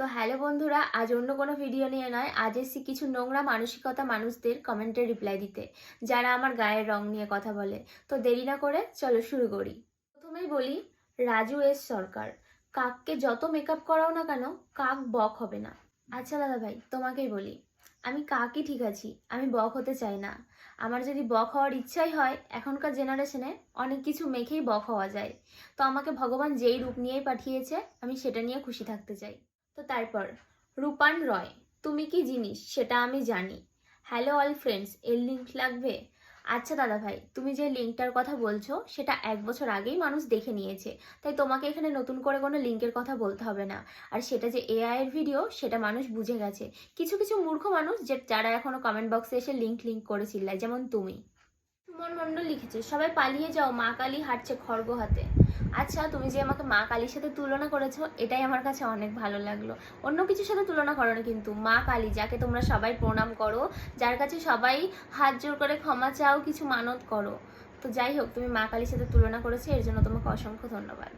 তো হ্যালো বন্ধুরা, আজ অন্য কোনো ভিডিও নিয়ে নয়। আজ এসেছি কিছু নোংরা মানসিকতা মানুষদের কমেন্টে রিপ্লাই দিতে, যারা আমার গায়ের রং নিয়ে কথা বলে। তো দেরি না করে চলো শুরু করি। প্রথমেই বলি, রাজু এস সরকার। কাককে যত মেকআপ করাও না কেন, কাক বক হবে না। আচ্ছা দাদা ভাই, তোমাকেই বলি, আমি কাকই ঠিক আছি, আমি বক হতে চাই না। আমার যদি বক হওয়ার ইচ্ছাই হয়, এখনকার জেনারেশনে অনেক কিছু মেখেই বক হওয়া যায়। তো আমাকে ভগবান যেই রূপ নিয়েই পাঠিয়েছে, আমি সেটা নিয়ে খুশি থাকতে চাই। তো তারপর, রূপান রয়, তুমি কি জিনিস? সেটা আমি জানি। হ্যালো অল ফ্রেন্ডস এর লিঙ্ক লাগবে? আচ্ছা দাদা ভাই, তুমি যে লিঙ্কটার কথা বলছো, সেটা এক বছর আগেই মানুষ দেখে নিয়েছে। তাই তোমাকে এখানে নতুন করে কোনো লিঙ্কের কথা বলতে হবে না। আর সেটা যে এআইয়ের ভিডিও সেটা মানুষ বুঝে গেছে। কিছু কিছু মূর্খ মানুষ যে, যারা এখনও কমেন্ট বক্সে এসে লিঙ্ক লিঙ্ক করে চিল্লায়, যেমন তুমি। সুমন মণ্ডল লিখেছে। সবাই পালিয়ে যাও, মা কালী হাঁটছে খড়গ হাতে। আচ্ছা তুমি যে আমাকে মা কালীর সাথে তুলনা করেছ, এটাই আমার কাছে অনেক ভালো লাগল। অন্য কিছুর সাথে তুলনা করো না কিন্তু। মা কালী, যাকে তোমরা সবাই প্রণাম করো, যার কাছে সবাই হাত জোর করে ক্ষমা চাও, কিছু মানত করো। তো যাই হোক, তুমি মা কালীর সাথে তুলনা করেছ, এর জন্য তোমাকে অসংখ্য ধন্যবাদ।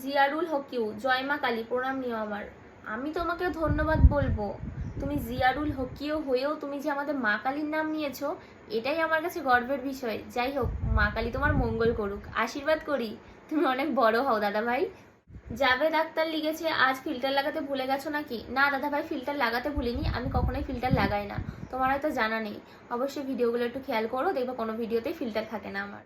জিয়ারুল হকিউ, জয় মা কালী, প্রণাম নিও আমার। আমি তোমাকে ধন্যবাদ বলব। তুমি জিয়ারুল হকিও হয়েও তুমি যে আমাদের মা কালীর নাম নিয়েছো, এটাই আমার কাছে গর্বের বিষয়। যাই হোক, মা কালী তোমার মঙ্গল করুক। আশীর্বাদ করি। তুমি অনেক বড় হও দাদা ভাই যাবে ডাক্তার লিখেছে, আজ ফিল্টার লাগাতে ভুলে গেছো নাকি? না দাদা ভাই ফিল্টার লাগাতে ভুলিনি, আমি কখনোই ফিল্টার লাগাই না। তোমার হয়তো জানা নেই। অবশ্যই ভিডিওগুলো একটু খেয়াল করো, দেখবে কোনো ভিডিওতেই ফিল্টার থাকে না আমার।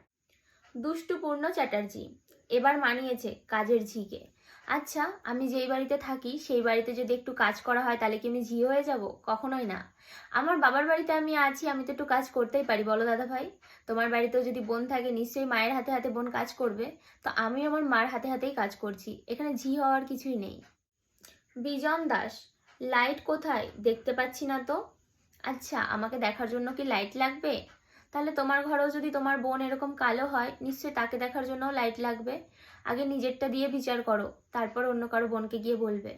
দুষ্টুপূর্ণ চ্যাটার্জি। এবার মানিয়েছে কাজের ঝিকে। আচ্ছা আমি যেই বাড়িতে থাকি, সেই বাড়িতে যদি একটু কাজ করা হয়, তাহলে কি আমি ঝি হয়ে যাব? কখনোই না। আমার বাবার বাড়িতে আমি আছি, আমি তো একটু কাজ করতেই পারি, বলো দাদা ভাই। তোমার বাড়িতেও যদি বোন থাকে, নিশ্চয়ই মায়ের হাতে হাতে বোন কাজ করবে। তো আমি আমার মার হাতে হাতেই কাজ করছি। এখানে ঝি হওয়ার কিছুই নেই। বিজন দাস, লাইট কোথায়? দেখতে পাচ্ছি না তো। আচ্ছা আমাকে দেখার জন্য কি লাইট লাগবে? তাহলে তোমার ঘরেও যদি তোমার বোন এরকম কালো হয়, নিশ্চয়ই তাকে দেখার জন্যও লাইট লাগবে। আগে নিজেরটা দিয়ে বিচার করো, তারপর অন্য কারও বোনকে গিয়ে বলবে।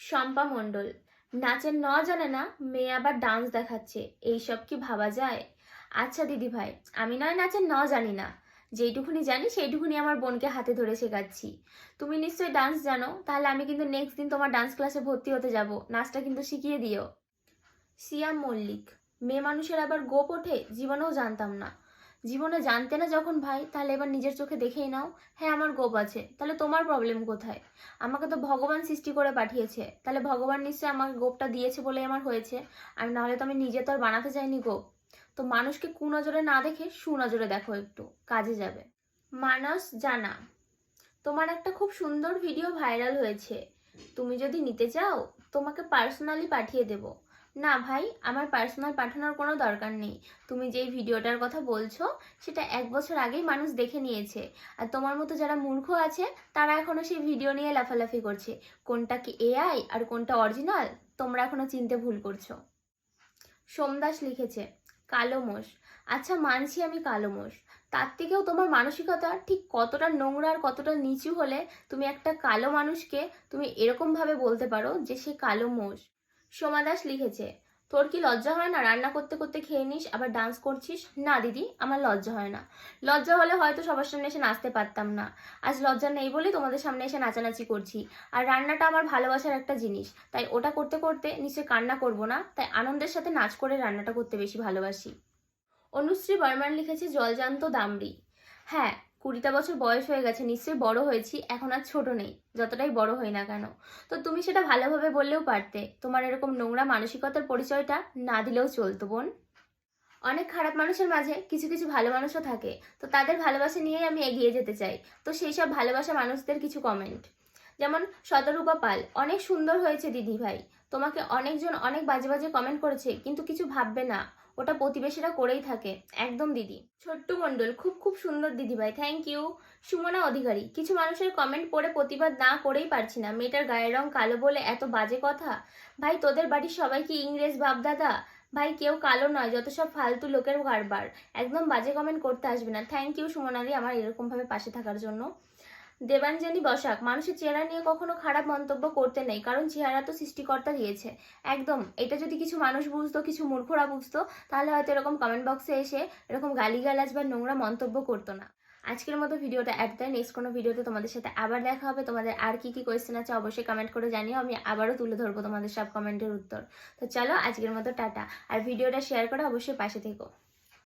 শম্পা মণ্ডল, নাচের ন জানে না মেয়ে আবার ডান্স দেখাচ্ছে, এইসব কি ভাবা যায়? আচ্ছা দিদি ভাই, আমি নয় নাচের ন জানি না। যেইটুকুনি জানি, সেইটুকুনি আমার বোনকে হাতে ধরে শেখাচ্ছি। তুমি নিশ্চয়ই ডান্স জানো, তাহলে আমি কিন্তু নেক্সট দিন তোমার ডান্স ক্লাসে ভর্তি হতে যাব। নাচটা কিন্তু শিখিয়ে দিও। সিয়াম মল্লিক মেয়ে মানুষের আবার গোপ ওঠে, জীবনেও জানতাম না। জীবনে জানতে না যখন ভাই, তাহলে এবার নিজের চোখে দেখেই নাও হ্যাঁ আমার গোপ আছে, তাহলে তোমার প্রবলেম কোথায়? আমাকে তো ভগবান সৃষ্টি করে পাঠিয়েছে, তাহলে ভগবান নিশ্চয়ই আমাকে গোপটা দিয়েছে বলে আমার হয়েছে, আর নাহলে তো আমি নিজে তো আর বানাতে চাইনি গোপ। তো মানুষকে কুনজরে না দেখে সুনজরে দেখো একটু, কাজে যাবে। মানস জানা, তোমার একটা খুব সুন্দর ভিডিও ভাইরাল হয়েছে। তুমি যদি নিতে চাও, তোমাকে পার্সোনালি পাঠিয়ে দেবো। না ভাই, আমার পার্সোনাল পাঠানোর কোনো দরকার নেই। তুমি যেই ভিডিওটার কথা বলছো, সেটা এক বছর আগেই মানুষ দেখে নিয়েছে। আর তোমার মতো যারা মূর্খ আছে, তারা এখনও সেই ভিডিও নিয়ে লাফালাফি করছে। কোনটা কি এআই আর কোনটা অরিজিনাল তোমরা এখনও চিনতে ভুল করছ। সোমদাস লিখেছে, কালো মোষ। আচ্ছা মানছি আমি কালো মোষ। তার থেকেও তোমার মানসিকতা ঠিক কতটা নোংরা আর কতটা নিচু হলে তুমি একটা কালো মানুষকে তুমি এরকমভাবে বলতে পারো যে সে কালো মোষ। সোমা দাস লিখেছে, তোর কি লজ্জা হয় না? রান্না করতে করতে খেয়ে নিস, আবার ডান্স করছিস? না, দিদি, আমার লজ্জা হয় না। লজ্জা হলে হয়তো সবার সামনে এসে নাচতে পারতাম না। আজ লজ্জা নেই বলেই তোমাদের সামনে এসে নাচানাচি করছি। আর রান্নাটা আমার ভালোবাসার একটা জিনিস, তাই ওটা করতে করতে নিশ্চয়ই কান্না করব না, তাই আনন্দের সাথে নাচ করে রান্নাটা করতে বেশি ভালোবাসি। অনুশ্রী বর্মান লিখেছে, জলজান্ত দামড়ি। হ্যাঁ কুড়িটা বছর বয়স হয়ে গেছে, নিশ্চয়ই বড় হয়েছি, এখন আর ছোট নেই, যতটাই বড় হই না কেন। তো তুমি সেটা ভালোভাবে বললেও পারতে, তোমার এরকম নোংরা মানসিকতার পরিচয়টা না দিলেও চলতো, বোন। অনেক খারাপ মানুষের মাঝে কিছু কিছু ভালো মানুষও থাকে, তো তাদের ভালোবাসা নিয়েই আমি এগিয়ে যেতে চাই, তো সেই সব ভালোবাসা মানুষদের কিছু কমেন্ট যেমন শতরূপা পাল, অনেক সুন্দর হয়েছে দিদি ভাই তোমাকে অনেকজন অনেক বাজে বাজে কমেন্ট করেছে, কিন্তু কিছু ভাববে না ওটা প্রতিবেশীরা করেই থাকে। একদম দিদি। ছোট্ট মণ্ডল, খুব খুব সুন্দর দিদি ভাই। থ্যাংক ইউ সুমনা অধিকারী, কিছু মানুষের কমেন্ট পড়ে প্রতিবাদ না করেই পারছি না। মেয়েটার গায়ের রং কালো বলে এত বাজে কথা? ভাই, তোদের বাড়ির সবাই কি ইংরেজ বাপদাদা? ভাই, কেউ কালো নয়, যত সব ফালতু লোকের কারবার একদম বাজে কমেন্ট করতে আসবে না। থ্যাংক ইউ সুমনাদি আমার এরকমভাবে পাশে থাকার জন্য। দেবাঞ্জলি বসাক, মানুষের চেহারা নিয়ে কখনো খারাপ মন্তব্য করতে নেই, কারণ চেহারা তো সৃষ্টিকর্তা দিয়েছে। একদম, এটা যদি কিছু মানুষ বুঝতো, কিছু মূর্খরা বুঝতো, তাহলে হয়তো এরকম কমেন্ট বক্সে এসে এরকম গালিগালাজ বা নোংরা মন্তব্য করতো না। আজকের মতো ভিডিওটা একটাই নেক্সট কোনো ভিডিওতে তোমাদের সাথে আবার দেখা হবে। তোমাদের আর কি কি কোয়েশ্চেন আছে অবশ্যই কমেন্ট করে জানিও, আমি আবারও তুলে ধরবো তোমাদের সব কমেন্টের উত্তর। তো চলো, আজকের মতো টাটা। আর ভিডিওটা শেয়ার করে অবশ্যই পাশে থেকো।